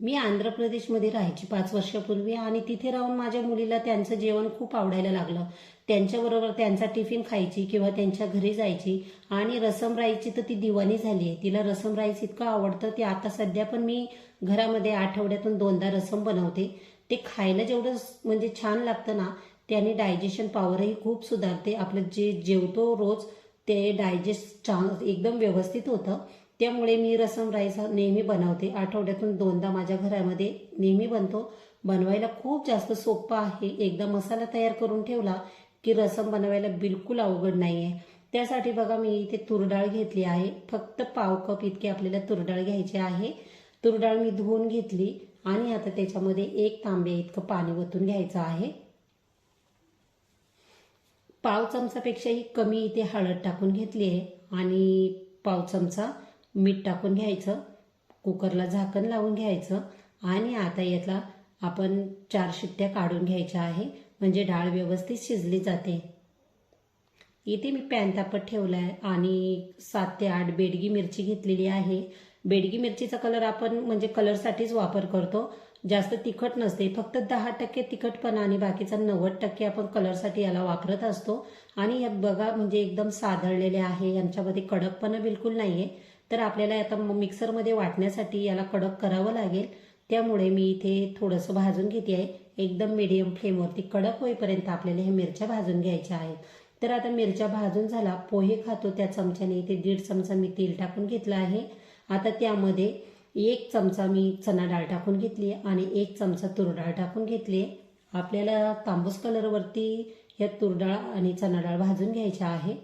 मी आंध्र प्रदेशमध्ये राहायची पाच वर्षापूर्वी आणि तिथे राहून माझ्या मुलीला त्यांचं जेवण खूप आवडायला लागलं. त्यांच्याबरोबर त्यांचा टिफिन खायची किंवा त्यांच्या घरी जायची आणि रसम राईची तर ती दिवाणी झाली आहे. तिला रसम राईस इतकं आवडतं ते आता सध्या पण मी घरामध्ये आठवड्यातून दोनदा रसम बनवते. ते खायला जेवढं म्हणजे छान लागतं ना त्याने डायजेशन पॉवरही खूप सुधारते. आपलं जे जेवतो रोज ते डायजेस्ट छान एकदम व्यवस्थित होतं. त्यामुळे मी रसम राईस हा नेहमी बनवते. आठवड्यातून दोनदा माझ्या घरामध्ये नेहमी बनतो. बनवायला खूप जास्त सोपं आहे. एकदा मसाला तयार करून ठेवला की रसम बनवायला बिलकुल अवघड नाही आहे त्यासाठी बघा मी इथे तुरडाळ घेतली आहे. फक्त पाव कप इतकी आपल्याला तुरडाळ घ्यायची आहे. तुरडाळ मी धुवून घेतली आणि आता त्याच्यामध्ये एक तांबे इतकं पाणी ओतून घ्यायचं आहे. पाव चमचापेक्षाही कमी इथे हळद टाकून घेतली आहे. आणि पाव चमचा मीठ टाकून घ्यायचं कुकरला झाकण लावून घ्यायचं आणि आता यातला आपण चार शिट्ट्या काढून घ्यायच्या आहे म्हणजे डाळ व्यवस्थित शिजली जाते. इथे मी पॅन तापत ठेवला आहे आणि सात ते आठ बेडगी मिरची घेतलेली आहे. बेडगी मिरचीचा कलर आपण म्हणजे कलरसाठीच वापर करतो. जास्त तिखट नसते फक्त दहा टक्के तिखटपणा आणि बाकीचा नव्वद टक्के आपण कलरसाठी याला वापरत असतो. आणि या बघा म्हणजे एकदम साधळलेले आहे यांच्यामध्ये कडकपणा बिलकुल नाही आहे तर आपल्याला आता मिक्सरमध्ये वाटण्यासाठी याला कडक करावं लागेल. त्यामुळे मी इथे थोडंसं भाजून घेते आहे. एकदम मिडियम फ्लेमवरती कडक होईपर्यंत आपल्याला ह्या मिरच्या भाजून घ्यायच्या आहेत. तर आता मिरच्या भाजून झाला पोहे खातो त्या चमच्याने इथे दीड चमचा मी तेल टाकून घेतलं आहे. आता त्यामध्ये एक चमचा मी चणा डाळ टाकून घेतली आणि एक चमचा तूर डाळ टाकून घेतली आपल्याला तांबूस कलरवरती ह्या तूर डाळ आणि चणा डाळ भाजून घ्यायच्या आहे.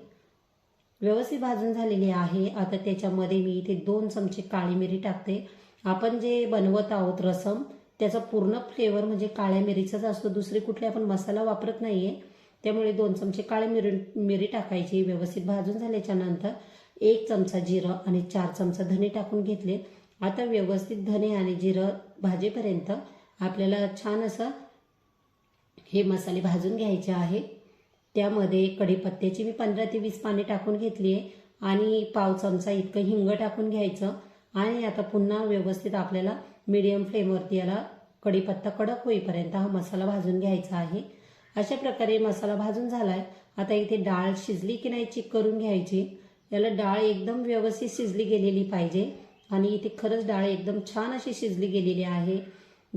व्यवस्थित भाजून झालेली आहे. आता त्याच्यामध्ये मी इथे दोन चमचे काळी मिरी टाकते. आपण जे बनवत आहोत रसम त्याचा पूर्ण फ्लेवर म्हणजे काळ्या मिरीचाच असतो. दुसरी कुठले आपण मसाला वापरत नाहीये. त्यामुळे दोन चमचे काळी मिरी मिरी टाकायची. व्यवस्थित भाजून झाल्याच्यानंतर एक चमचा जिरं आणि चार चमचा धने टाकून घेतले. आता व्यवस्थित धने आणि जिरं भाजेपर्यंत आपल्याला छान असं हे मसाले भाजून घ्यायचे आहे. त्यामध्ये कढीपत्त्याची मी पंधरा ते वीस पाने टाकून घेतली आहे आणि पाव चमचा इतकं हिंग टाकून घ्यायचं. आणि आता पुन्हा व्यवस्थित आपल्याला मीडियम फ्लेमवरती याला कढीपत्ता कडक होईपर्यंत हा मसाला भाजून घ्यायचा आहे. अशा प्रकारे मसाला भाजून झालाय. आता इथे डाळ शिजली की नाही चेक करून घ्यायची. याला डाळ एकदम व्यवस्थित शिजली गेलेली पाहिजे. आणि इथे खरंच डाळ एकदम छान अशी शिजली गेलेली आहे.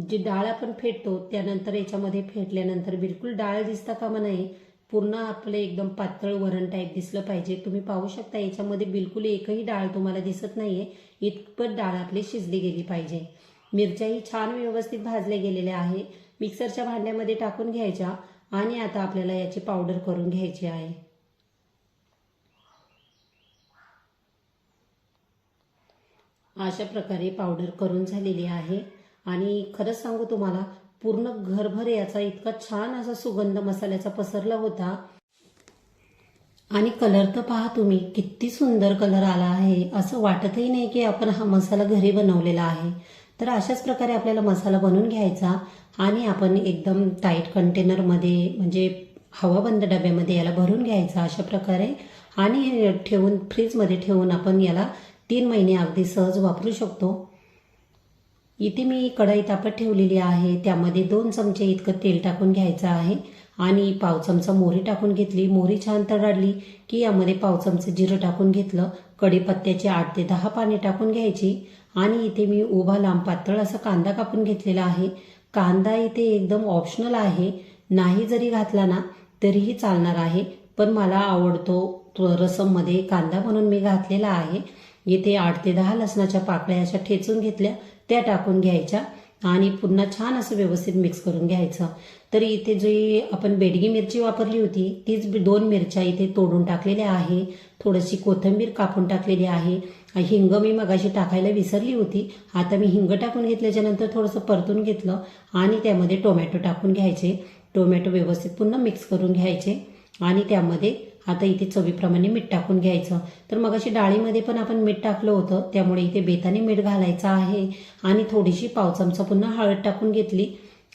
जी डाळ आपण फेटतो त्यानंतर याच्यामध्ये फेटल्यानंतर बिलकुल डाळ दिसता कामा नाही पूर्ण आपलं एकदम पातळ वरण टाईप दिसलं पाहिजे. तुम्ही पाहू शकता याच्यामध्ये बिलकुल एकही डाळ तुम्हाला दिसत नाहीये. इतपत डाळ आपली शिजली गेली पाहिजे. मिरच्याही छान व्यवस्थित भाजल्या गेलेल्या आहे. मिक्सरच्या भांड्यामध्ये टाकून घ्यायच्या आणि आता आपल्याला याची पावडर करून घ्यायची आहे. अशा प्रकारे पावडर करून झालेली आहे. आणि खरंच सांगू तुम्हाला पूर्ण घरभर याचा इतका छान असा सुगंध मसाल्याचा पसरला होता. आणि कलर तर पहा तुम्ही किती सुंदर कलर आला आहे. असं वाटतही नाही की आपण हा मसाला घरी बनवलेला आहे. तर अशाच प्रकारे आपल्याला मसाला बनवून घ्यायचा आणि आपण एकदम टाईट कंटेनरमध्ये म्हणजे हवाबंद डब्यामध्ये याला भरून घ्यायचा अशा प्रकारे. आणि ठेवून फ्रीजमध्ये ठेवून आपण याला तीन महिने अगदी सहज वापरू शकतो. इथे मी कढई तापत ठेवलेली आहे. त्यामध्ये दोन चमचे इतकं तेल टाकून घ्यायचं आहे. आणि पाव चमचा मोहरी टाकून घेतली. मोहरी छान तळाडली की यामध्ये पाव चमचं जिरं टाकून घेतलं. कढीपत्त्याची आठ ते दहा पाने टाकून घ्यायची. आणि इथे मी उभा लांब पातळ असा कांदा कापून घेतलेला आहे. कांदा इथे एकदम ऑप्शनल आहे. नाही जरी घातला ना तरीही चालणार आहे. पण मला आवडतो रसममध्ये कांदा म्हणून मी घातलेला आहे. इथे आठ ते दहा लसणाच्या पाकळ्या अशा ठेचून घेतल्या. त्या टाकून घ्यायच्या आणि पुन्हा छान असं व्यवस्थित मिक्स करून घ्यायचं. तर इथे जी आपण बेडगी मिरची वापरली होती तीच दोन मिरच्या इथे तोडून टाकलेल्या आहे. थोडीशी कोथिंबीर कापून टाकलेली आहे. हिंग मी मगाशी टाकायला विसरली होती. आता मी हिंग टाकून घेतल्याच्यानंतर थोडंसं परतून घेतलं आणि त्यामध्ये टोमॅटो टाकून घ्यायचे. टोमॅटो व्यवस्थित पुन्हा मिक्स करून घ्यायचे आणि त्यामध्ये आता इथे चवीप्रमाणे मीठ टाकून घ्यायचं. तर मग अशी डाळीमध्ये पण आपण मीठ टाकलं होतं त्यामुळे इथे बेताने मीठ घालायचं आहे. आणि थोडीशी पाव चमचा पुन्हा हळद टाकून घेतली.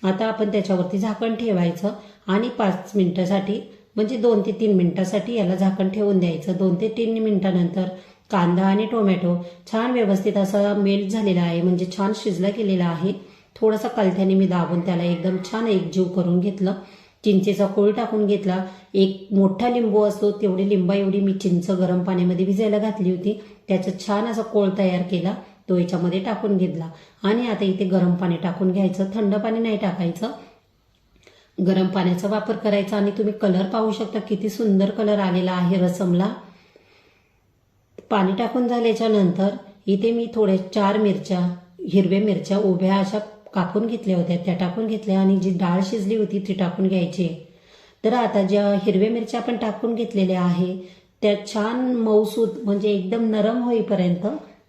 आता आपण त्याच्यावरती झाकण ठेवायचं आणि पाच मिनिटासाठी म्हणजे दोन ते तीन मिनिटासाठी याला झाकण ठेवून द्यायचं. दोन ते तीन मिनिटानंतर कांदा आणि टोमॅटो छान व्यवस्थित असा मेल्ट झालेला आहे म्हणजे छान शिजला गेलेला आहे. थोडासा कलथ्याने मी दाबून त्याला एकदम छान एकजीव करून घेतलं. चिंचेचा कोळ टाकून घेतला. एक मोठा लिंबू असतो तेवढी लिंबा एवढी मी चिंच गरम पाण्यामध्ये भिजायला घातली होती. त्याचा छान असा कोळ तयार केला तो याच्यामध्ये टाकून घेतला. आणि आता इथे गरम पाणी टाकून घ्यायचं थंड पाणी नाही टाकायचं. गरम पाण्याचा वापर करायचा आणि तुम्ही कलर पाहू शकता किती सुंदर कलर आलेला आहे रसमला. पाणी टाकून झाल्याच्यानंतर इथे मी थोड्या चार मिरच्या हिरव्या मिरच्या उभ्या अशा कापून घेतल्या होत्या. त्या टाकून घेतल्या आणि जी डाळ शिजली होती ती टाकून घ्यायची. तर आता ज्या हिरव्या मिरच्या आपण टाकून घेतलेल्या आहे त्या छान मऊसूत म्हणजे एकदम नरम होईपर्यंत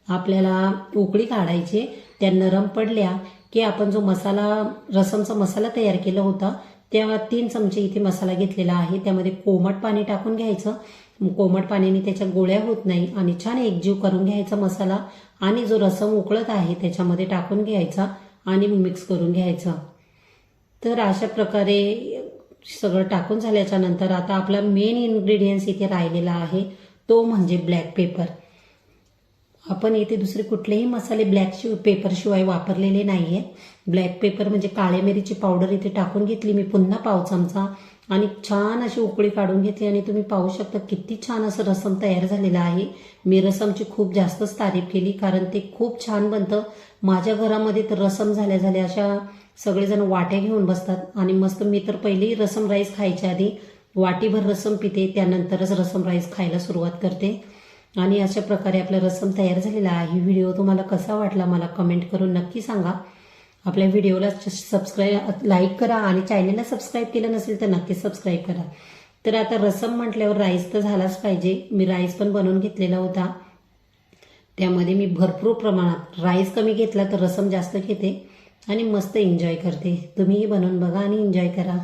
आपल्याला उकळी काढायची. त्या नरम पडल्या की आपण जो मसाला रसमचा मसाला तयार केला होता त्या तीन चमचे इथे मसाला घेतलेला आहे. त्यामध्ये कोमट पाणी टाकून घ्यायचं. कोमट पाण्याने त्याच्या गोळ्या होत नाही आणि छान एकजीव करून घ्यायचा मसाला आणि जो रसम उकळत आहे त्याच्यामध्ये टाकून घ्यायचा. आणि मिक्स करून घ्यायचा. तर अशा प्रकारे सगळं टाकून झाल्याच्यानंतर आता आपला मेन इन्ग्रेडियंट्स इथे राहिलेला आहे तो म्हणजे ब्लॅक पेपर आपण इथे दुसरे कुठलेही मसाले ब्लॅक शि पेपरशिवाय वापरलेले नाही नाहीये. ब्लॅक पेपर म्हणजे काळ्या मिरीची पावडर इथे टाकून घेतली. मी पुन्हा पाव चमचा आणि छान अशी उकळी काढून घेतली आणि तुम्ही पाहू शकता किती छान असं रसम तयार झालेलं आहे. मी रसमची खूप जास्तच तारीफ केली कारण ते खूप छान बनतं. माझ्या घरामध्ये तर रसम झाल्या झाल्या अशा सगळेजण वाट्या घेऊन बसतात आणि मस्त मी तर पहिली रसम राईस खायच्या आधी वाटीभर रसम पिते त्यानंतरच रसम राईस खायला सुरुवात करते. आणि अशा प्रकारे आपला रसम तयार झालेला आहे. व्हिडिओ तुम्हाला कसा वाटला मला कमेंट करून नक्की सांगा. आपल्या व्हिडिओला सबस्क्राईब लाईक करा आणि चॅनलला सबस्क्राईब केलं नसेल तर नक्की सबस्क्राईब करा. तर आता रसम म्हटल्यावर राईस तर झालाच पाहिजे. मी राईस पण बनवून घेतलेला होता. त्यामध्ये मी भरपूर प्रमाणात राईस कमी घेतला तर रसम जास्त घेते आणि मस्त एन्जॉय करते. तुम्हीही बनवून बघा आणि एन्जॉय करा.